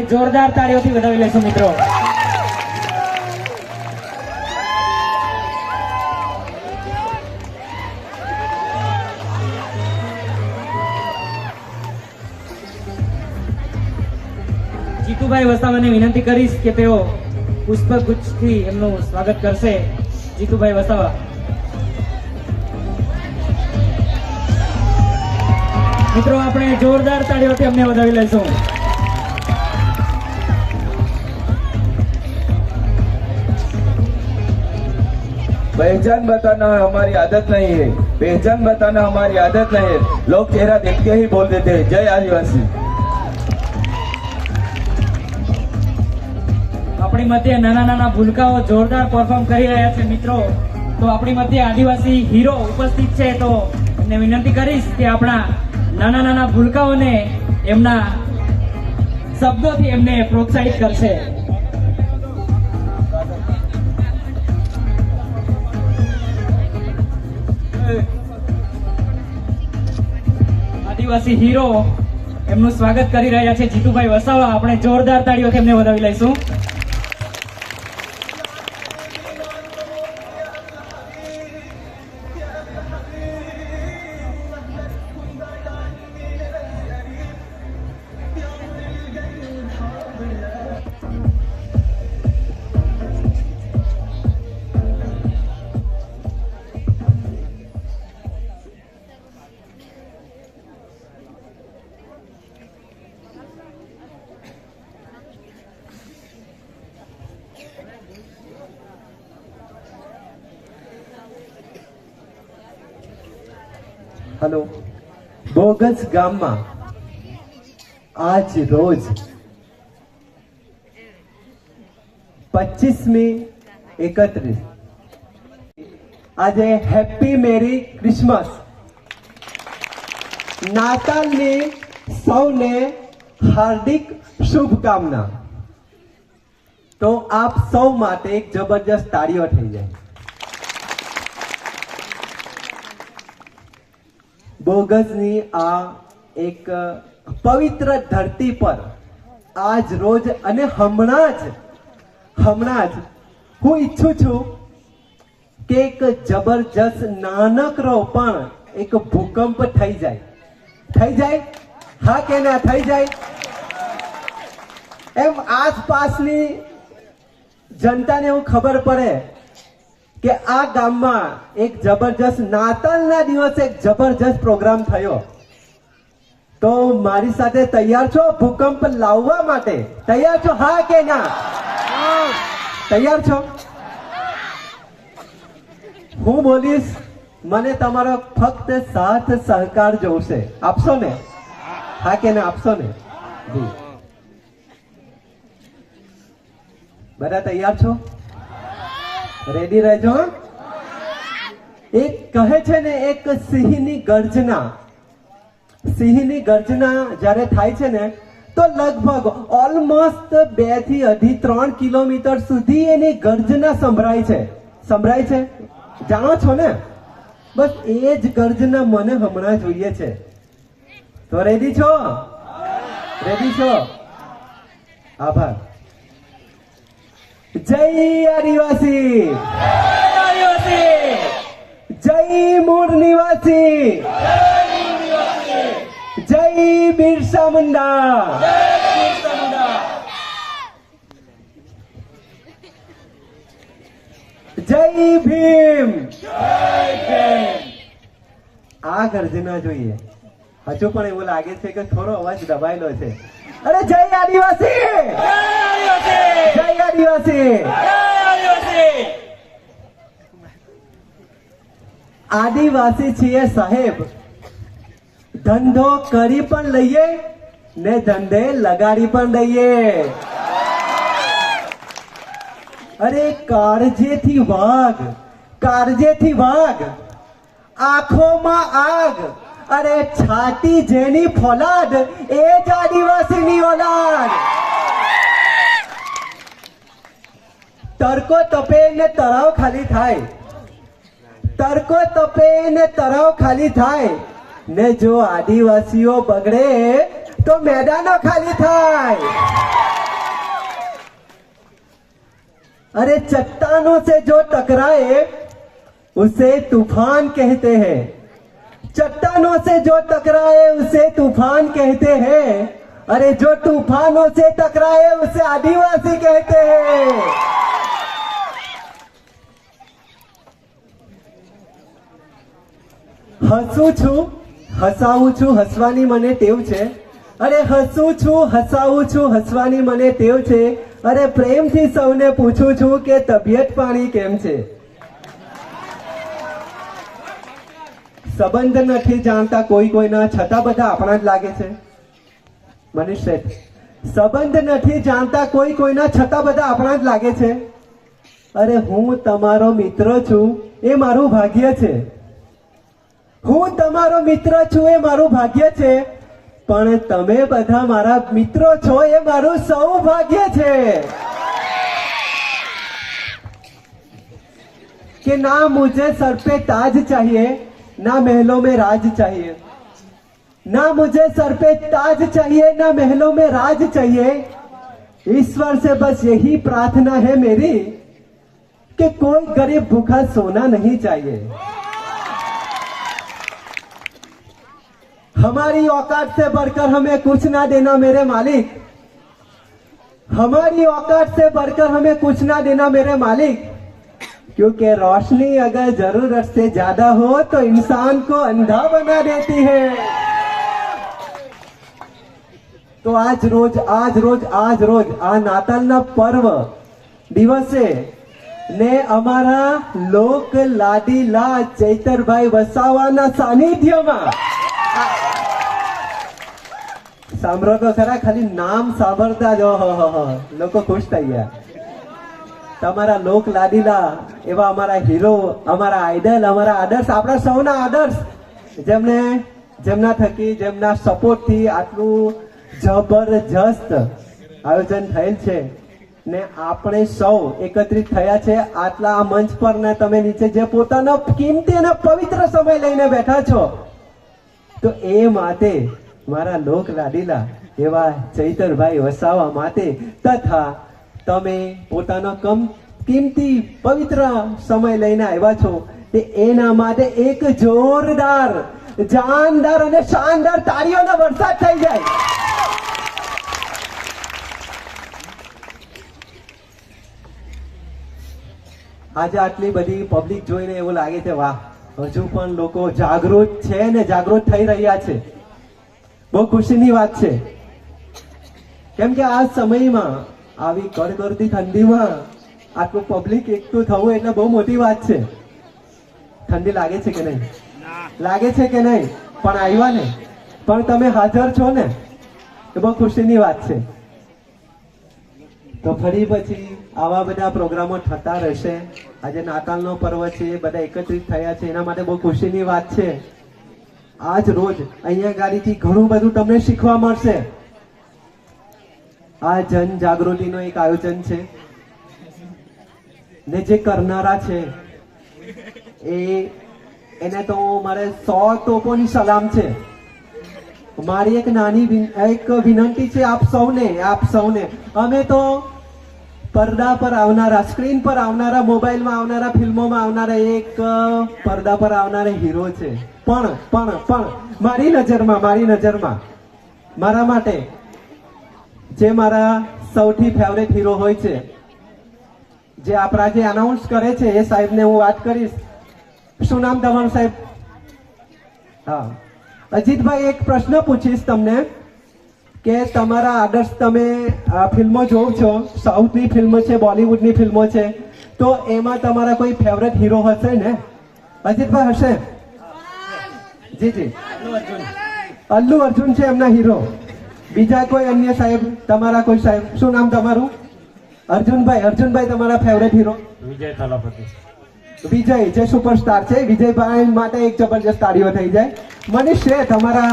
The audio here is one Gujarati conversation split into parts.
જોરદાર તાળીઓથી વધાવી લેશું મિત્રો. જીતુભાઈ વસાવાને વિનંતી કરીશ કે તેઓ પુષ્પગુચ્છથી એમનું સ્વાગત કરશે. જીતુભાઈ વસાવા. મિત્રો, આપણે જોરદાર તાળીઓથી અમને વધાવી લઈશું. पहचान बताना हमारी आदत नहीं है पहचान बताना हमारी आदत नहीं है लोग चेहरा देख के ही बोल देते हैं जय आदिवासी આપણી મધ્ય નાના નાના ભૂલકાઓ જોરદાર પરફોર્મ કરી રહ્યા છે મિત્રો તો આપણી મધ્ય આદિવાસી હીરો ઉપસ્થિત છે તો એમને વિનંતી કરીશ કે આપણા નાના નાના ભૂલકાઓને એમના શબ્દોથી એમને પ્રોત્સાહિત કરશે આદિવાસી હીરો એમનું સ્વાગત કરી રહ્યા છે જીતુભાઈ વસાવા. આપણે જોરદાર તાળીઓથી એમને વધાવી લઈશું. હલો. બોગસ ગામમાં આજ રોજ પચીસમી એકત્રીસ. આજે હેપી મેરી ક્રિસમસ. નાતાલની સૌને હાર્દિક શુભકામના. તો આપ સૌ માટે એક જબરજસ્ત તાળીઓ થઈ જાય. બોગસની આ એક પવિત્ર ધરતી પર આજ રોજ અને હમણાં જ હમણાં જ હું ઈચ્છું છું કે એક જબરજસ્ત નાનકડો પણ એક ભૂકંપ થઈ જાય. થઈ જાય? હા કે ના થઈ જાય? એમ આસપાસની જનતાને એવું ખબર પડે કે આ ગામમાં એક જબરજસ્ત નાતાલના દિવસે એક જબરજસ્ત પ્રોગ્રામ થયો. તો મારી સાથે તૈયાર છો ભૂકંપ લાવવા માટે? તૈયાર છો? હા કે ના? તૈયાર છો? હું બોલીશ, મને તમારો ફક્ત સાથ સહકાર જોશે. આપશો ને? હા કે ના, આપશો ને? જી. બધા તૈયાર છો? રેડી રહેજો? એક કહે છે ને, એક સિંહની ગર્જના. સિંહની ગર્જના જ્યારે થાય છે ને, તો લગભગ ઓલમોસ્ટ બેથી અઢી ત્રણ કિલોમીટર સુધી એની ગર્જના સંભળાય છે. સંભળાય છે? જાણો છો ને? બસ એ જ ગર્જના મને હમણાં જોઈએ છે. તો રેડી છો? રેડી છો? આભાર. જય આદિવાસી! જય મૂળ નિવાસી! જય બિરસા મુંડા! જય ભીમ! આ ગર્જના જોઈએ. હજુ પણ એવું લાગે છે કે થોડો અવાજ દબાયેલો છે. અરે જય આદિવાસી! જય આદિવાસી! આદિવાસી છીએ સાહેબ. ધંધો કરી પણ લઈએ ને ધંધે લગાડી પણ દઈએ. અરે કાળજેથી વાઘ કાળજેથી વાઘ આંખોમાં આગ अरे छाती जेनी फौलाद एज आदिवासी नी ओलाद तरको तपे ने तराव खाली थाय। तरको तपे ने तराव खाली थाय। ने जो आदिवासियों बगड़े तो मैदान खाली थाय। अरे चट्टानों से जो टकराए, उसे तूफ़ान कहते हैं। चट्टानों से जो टकराए उसे तूफान कहते हैं अरे जो तूफानों से टकराए उसे आदिवासी कहते हैं હસું છું હસાવું છું હસવાની મને ટેવ છે અરે હસું છું હસાવું છું હસવાની મને ટેવ છે અરે પ્રેમથી સૌને પૂછું છું કે તબિયત પાણી કેમ છે સંબંધ નથી જાણતા, કોઈ કોઈના છતાં બધા આપણા જ લાગે છે. મનીષ શેઠ, સંબંધ નથી જાણતા, કોઈ કોઈના છતાં બધા આપણા જ લાગે છે. અરે હું તમારો મિત્ર છું, એ મારું ભાગ્ય છે. હું તમારો મિત્ર છું, એ મારું ભાગ્ય છે. પણ તમે બધા મારા મિત્રો છો, એ મારું સૌભાગ્ય છે. કે ના, મુજે સર તાજ ચાહીએ. ना महलों में राज चाहिए। ना मुझे सर पे ताज चाहिए, ना महलों में राज चाहिए। ईश्वर से बस यही प्रार्थना है मेरी कि कोई गरीब भूखा सोना नहीं चाहिए। हमारी औकात से बढ़कर हमें कुछ ना देना मेरे मालिक। हमारी औकात से बढ़कर हमें कुछ ना देना मेरे मालिक। क्योंकि रोशनी अगर जरूरत से ज्यादा हो तो इंसान को अंधा बना देती है તો આજ રોજ આજ રોજ આજ રોજ આ નાતાલના પર્વ દિવસે ને અમારા લોક લાડીલા ચૈતરભાઈ વસાવાના સાનિધ્યમાં સાંભળો તો ખરા ખાલી નામ સાંભળતા જ ઓહોહોહો, લોકો ખુશ થઈ ગયા તમારા લોક લાડીલા, એવા અમારા હીરો અમારા આઈડલ અમારા આદર્શ, આપણા સૌના આદર્શ. જેમને, જેમના થકી, જેમના સપોર્ટથી આટલું જબરજસ્ત આયોજન થયેલ છે. ને આપણે સૌ એકત્રિત થયા છે. આટલા આ મંચ પર ને તમે નીચે જે પોતાનો કિંમતી અને પવિત્ર સમય લઈને બેઠા છો, તો એ માટે મારા લોક લાડીલા એવા ચૈતરભાઈ વસાવા માટે તથા તમે પોતાનો કમ, કિંમતી, પવિત્ર સમય લઈને આવ્યા છો તે એના માટે એક જોરદાર, જાનદાર અને શાનદાર તાળીઓનો વરસાદ થઈ જાય. આજે આટલી બધી પબ્લિક જોઈને એવું લાગે છે, વાહ, હજુ પણ લોકો જાગૃત છે ને જાગૃત થઈ રહ્યા છે. બહુ ખુશીની વાત છે. કેમ કે આ સમયમાં આવી કડકડતી ઠંડીમાં આટલું પબ્લિક એકઠું થવું એટલે બહુ મોટી વાત છે. ઠંડી લાગે છે કે નહીં? લાગે છે કે નહીં? પણ આવ્યા ને. પણ તમે હાજર છો ને. એ બહુ ખુશીની વાત છે. તો ફરી પછી આવા બધા પ્રોગ્રામો થતા રહેશે. આજે નાતાલનો પર્વ છે એ બધા એકત્રિત થયા છે. એના માટે બહુ ખુશીની વાત છે. આજ રોજ અહીંયા ગાડીથી ઘણું બધું તમને શીખવા મળશે. આ જન જાગૃતિનો એક આયોજન છે. ને જે કરનારા છે, એ એને તો મારે સો તોપોની સલામ છે. મારી એક નાની એક વિનંતી છે આપ સૌને આપ સૌને. અમે તો પરદા પર આવનારા, સ્ક્રીન પર આવનારા, મોબાઈલમાં આવનારા, ફિલ્મોમાં આવનારા એક પરદા પર આવનારા હીરો છે. પણ પણ પણ, મારી નજરમાં મારી નજરમાં, મારા માટે જે મારા સૌથી ફેવરેટ હીરો હોય છે. જે આપણા જે અનાઉન્સ કરે છે, એ સાહેબને હું વાત કરીશ. શું નામ તમારું સાહેબ? હા. અજીતભાઈ, એક પ્રશ્ન પૂછીશ તમને કે તમારા આદર્શ તમે ફિલ્મો જોવ છો, સાઉથની ફિલ્મ છે, બોલિવૂડની ફિલ્મો છે, તો એમાં તમારા કોઈ ફેવરેટ હીરો હશે ને? અજીતભાઈ હશે? જી જી. અલ્લુ અર્જુન છે એમના હીરો બીજા કોઈ અન્ય સાહેબ તમારા કોઈ સાહેબ? શું નામ તમારું? અર્જુનભાઈ અર્જુનભાઈ તમારા ફેવરેટ હીરો વિજય થલાપતિ. વિજય જે સુપરસ્ટાર છે. વિજયભાઈ માટે એક જબરજસ્ત તાળીઓ થઈ જાય. મનીષ છે તમારા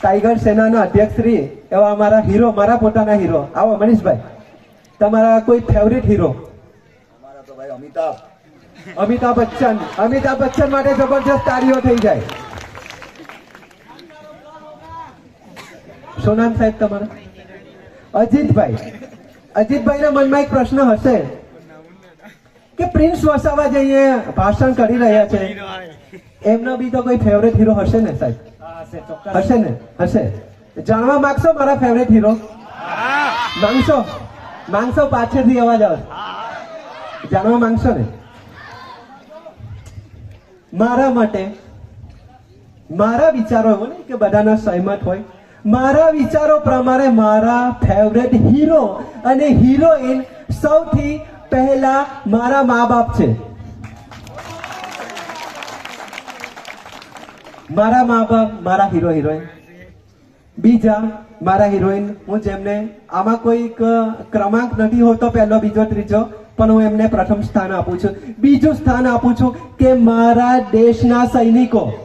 ટાઈગર સેનાના અધ્યક્ષ શ્રી એવા અમારા હીરો મારા પોતાના હીરો આવો મનીષભાઈ. તમારા કોઈ ફેવરિટ હીરો અમારા તો ભાઈ અમિતાભ. અમિતાભ બચ્ચન. અમિતાભ બચ્ચન માટે જબરજસ્ત તાળીઓ થઈ જાય. શું નામ સાહેબ તમારું? અજીતભાઈ. અજીતભાઈના મનમાં એક પ્રશ્ન હશે કે પ્રિન્સ વસાવા જે અહીંયા ભાષણ કરી રહ્યા છે, એમનો બી તો કોઈ ફેવરેટ હીરો હશે ને સાહેબ? હશે ને? હશે. જાણવા માંગશો મારા ફેવરેટ હીરો માંગશો? માંગશો પાછળથી અવાજ આવે. જાણવા માંગશો ને? મારા માટે, મારા વિચારો એવો નહીં કે બધાના સહેમત હોય. મારા વિચારો પ્રમાણે મારા ફેવરેટ હીરો અને હિરોઈન સૌથી પહેલા મારા મા બાપ છે. મારા મા બાપ મારા હીરો હિરોઈન બીજા મારા હિરોઈન હું જેમને આમાં કોઈક ક્રમાંક નથી હોતો, પહેલો, બીજો, ત્રીજો, પણ હું એમને પ્રથમ સ્થાન આપું છું. બીજું સ્થાન આપું છું કે મારા દેશના સૈનિકો.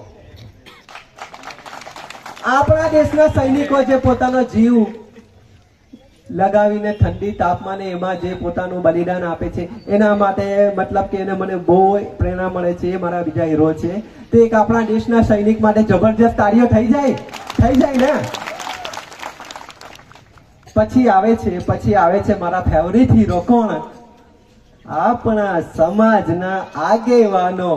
આપણા દેશના સૈનિકો જે પોતાનો જીવ લગાવીને ઠંડી તાપમાને એમાં જે પોતાનું બલિદાન આપે છે, એના માટે મતલબ કે એને મને બહુ પ્રેરણા મળે છે, એ મારા બીજા હીરો છે. તે એક આપણા દેશના સૈનિક માટે જબરજસ્ત કાર્ય થઈ જાય થઈ જાય ને? પછી આવે છે, પછી આવે છે મારા ફેવરિટ હીરો કોણ? આપણા સમાજના આગેવાનો.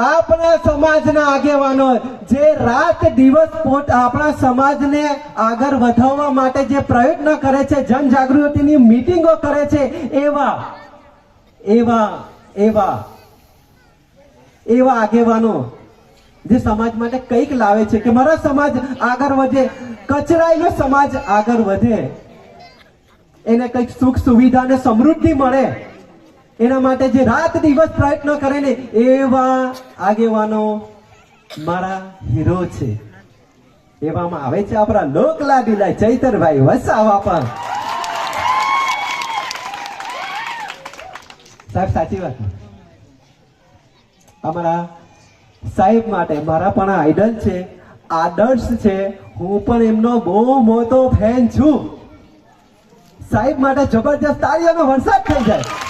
આપણા સમાજના આગેવાનો જે રાત દિવસ આપણા સમાજને આગળ વધારવા માટે જે પ્રયત્ન કરે છે, જનજાગૃતિની મીટિંગો કરે છે, એવા એવા એવા એવા આગેવાનો જે સમાજ માટે કંઈક લાવે છે કે મારા સમાજ આગળ વધે કચરાયેલો સમાજ આગળ વધે, એને કંઈક સુખ સુવિધા અને સમૃદ્ધિ મળે એના માટે જે રાત દિવસ પ્રયત્ન કરે ને એવા આગેવાનો મારા હીરો છે. એવામાં આવે છે આપણા લોકલા દિલા ચૈતરભાઈ વસાવા પણ. સાહેબ, સાચી વાત. અમારા સાહેબ માટે મારા પણ આઈડલ છે, આદર્શ છે, હું પણ એમનો બહુ મોટો ફેન છું. સાહેબ માટે જબરજસ્ત તાળીઓનો વરસાદ થઈ જાય.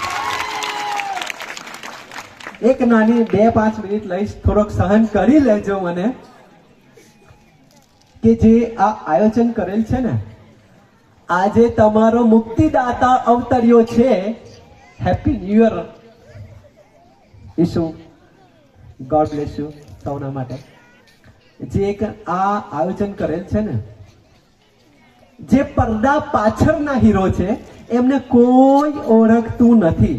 એક નાની બે પાંચ મિનિટ લઈશ, થોડોક સહન કરી લેજો મને. કે જે આ આયોજન કરેલ છે ને, આજે તમારો મુક્તિદાતા અવતર્યો છે. Happy new year Ishu God bless you સૌના માટે. જે એક આ આયોજન કરેલ છે ને, જે પડદા પાછળના હીરો છે, એમને કોઈ ઓળખતું નથી.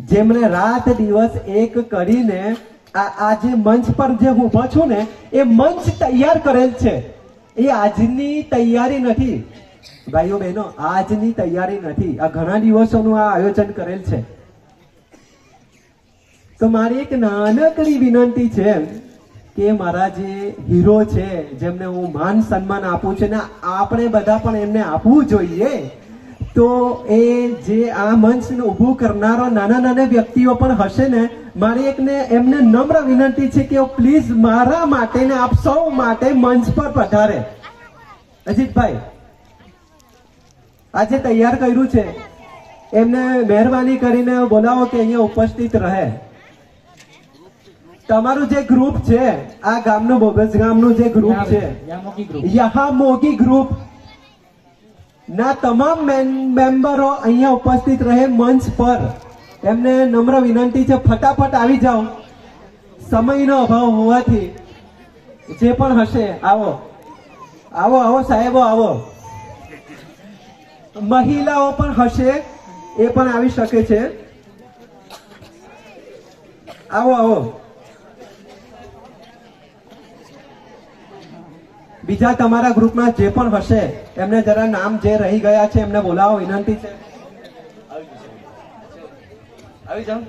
જેમણે રાત દિવસ એક કરીને આ આ જે મંચ પર જે ઊભો છું ને, એ મંચ તૈયાર કરેલ છે. એ આજની તૈયારી નથી. ભાઈઓ બહેનો, આજની તૈયારી નથી. આ ઘણા દિવસોનું આ આયોજન કરેલ છે. તો મારી એક નાનકડી વિનંતી છે કે મારા જે હીરો છે, જેમને હું માન સન્માન આપું છું ને, આપણે બધા પણ એમને આપવું જોઈએ. તો એ જે આ મંચને ઊભું કરનારા નાના નાના વ્યક્તિઓ પણ હશે ને મારી એકને એમને નમ્ર વિનંતી છે કે પ્લીઝ મારા માટે ને આપ સૌ માટે મંચ પર પધારે. અજીતભાઈ આજે તૈયાર કર્યું છે. એમને મહેરબાની કરીને બોલાવો કે અહીંયા ઉપસ્થિત રહે. તમારું જે ગ્રુપ છે આ ગામનું બોગસ ગામનું જે ગ્રુપ છે યહા મોગી ગ્રુપ. ના, તમામ મેમ્બરો અહીંયા ઉપસ્થિત રહે મંચ પર. એમને નમ્ર વિનંતી છે, ફટાફટ આવી જાઓ. સમયનો અભાવ હોવાથી. જે પણ હશે, આવો. આવો આવો, સાહેબો, આવો. મહિલાઓ પણ હશે, એ પણ આવી શકે છે. આવો આવો. બીજા તમારા ગ્રુપમાં જે પણ હશે, એમને જરા નામ જે રહી ગયા છે, એમને બોલાવો, વિનંતી છે. આવી જાઓ.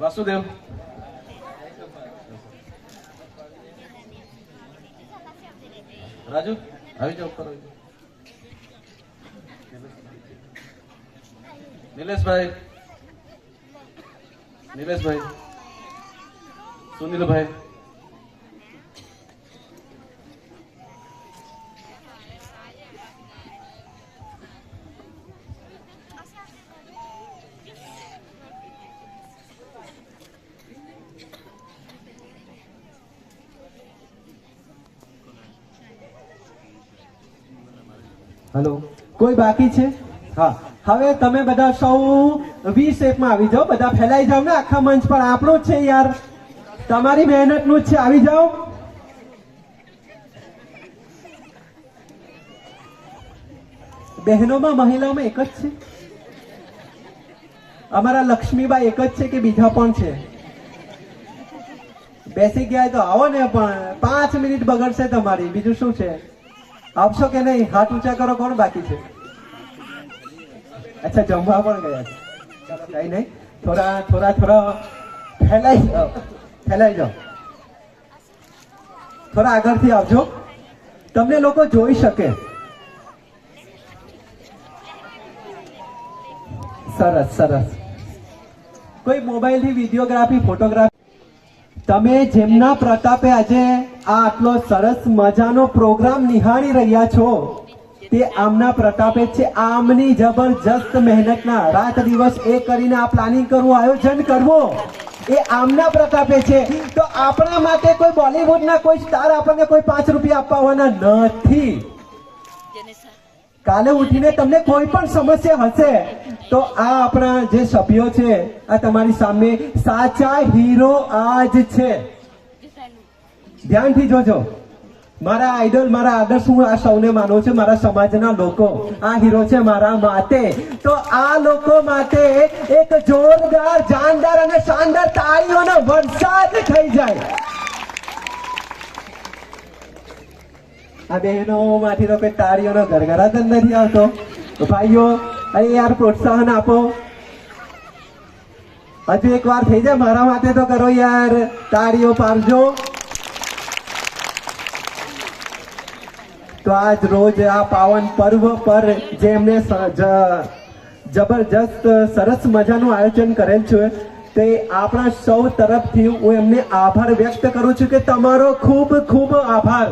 વાસુદેવ. રાજુ, આવી જાઓ ઉપર. નિલેશભાઈ. નિલેશભાઈ. સુનિલભાઈ હલો. કોઈ બાકી છે? હા. હવે તમે બધા સૌ વી શેપમાં આવી જાઓ. બધા ફેલાઈ જાઓ ને આખા મંચ પર. આપણો છે યાર. તમારી મહેનતનું જ છે. આવી જાઓ. બહેનોમાં મહિલાઓમાં એક જ છે. અમારા લક્ષ્મીબાઈ એક જ છે કે બીજા પણ છે? બેસી ગયા તો આવો ને પણ પાંચ મિનિટ બગડશે તમારી. બીજું શું છે? આવશો કે નહીં? હાથ ઊંચા કરો, કોણ બાકી છે? અચ્છા, જમવા પણ ગયા છે. કઈ નહીં. થોડા થોડા થોડા. ફેલાઈ ફેલાઈ જાઓ. થોડા આગળથી આવજો. તમને લોકો જોઈ શકે. સરસ સરસ. કોઈ મોબાઈલથી વિડીયોગ્રાફી, ફોટોગ્રાફી? તમે જેમના પ્રતાપે આજે આ આટલો સરસ મજાનો પ્રોગ્રામ નિહાળી રહ્યા છો, તે આમના પ્રતાપે છે. આમની જબરજસ્ત મહેનતના રાત દિવસ એ કરીને આ પ્લાનિંગ કરવું, આયોજન કરવું. એ આમના પ્રતાપે છે. તો આપણા માટે કોઈ બોલિવૂડના કોઈ સ્ટાર આપણને કોઈ પાંચ રૂપિયા આપવાના નથી. કાલે ઉઠીને તમને કોઈ પણ સમસ્યા હશે, તો આ આપણા જે સભ્યો છે, આ તમારી સામે સાચા હીરો આ જ છે. ધ્યાનથી જોજો. મારા આઈડલ મારા આદર્શ, હું આ સૌને માનો છે, મારા સમાજના લોકો, આ હીરો છે મારા માટે તો આ લોકો માટે એક જોરદાર, જાનદાર અને શાનદાર તાળીઓનો વરસાદ થઈ જાય. આ બહેનો માંથી તો કોઈ તાળીઓનો ગરગરાટ જ નથી આવતો. ભાઈઓ અરે યાર પ્રોત્સાહન આપો. હજુ એક વાર થઈ જાય, મારા માટે તો કરો યાર, તાળીઓ પાડજો. તો આજ રોજ આ પાવન પર્વ પર જેમને એમને જબરજસ્ત સરસ મજાનું આયોજન કરેલ છે તે આપણા સૌ તરફથી હું એમને આભાર વ્યક્ત કરું છું કે તમારો ખૂબ ખૂબ આભાર.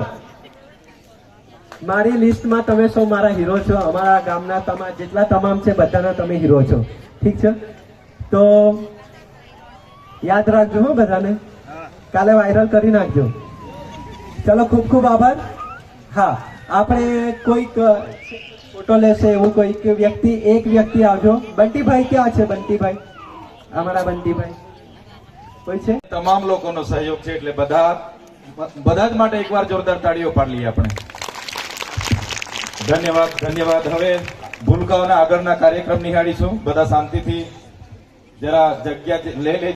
મારી લિસ્ટમાં તમે સૌ મારા હીરો છો અમારા ગામના તમામ જેટલા તમામ છે બધાના તમે હીરો છો. ઠીક છે? તો યાદ રાખજો હો બધાને. કાલે વાયરલ કરી નાખજો. ચલો ખૂબ ખૂબ આભાર. હા. આપણે કોઈક ફોટો લેશે એવું કોઈક વ્યક્તિ, એક વ્યક્તિ આવજો બંટીભાઈ ક્યાં છે, બંટીભાઈ? અમારા બંટીભાઈ. કોઈ છે? તમામ લોકોનો સહયોગ છે એટલે બધા બધા જ માટે એકવાર જોરદાર તાળીઓ પાડી લઈએ આપણે. ધન્યવાદ ધન્યવાદ. હવે ભૂલકાઓના આગળના કાર્યક્રમ નિહાળીશું. બધા શાંતિથી જરા જગ્યા લઈ લે.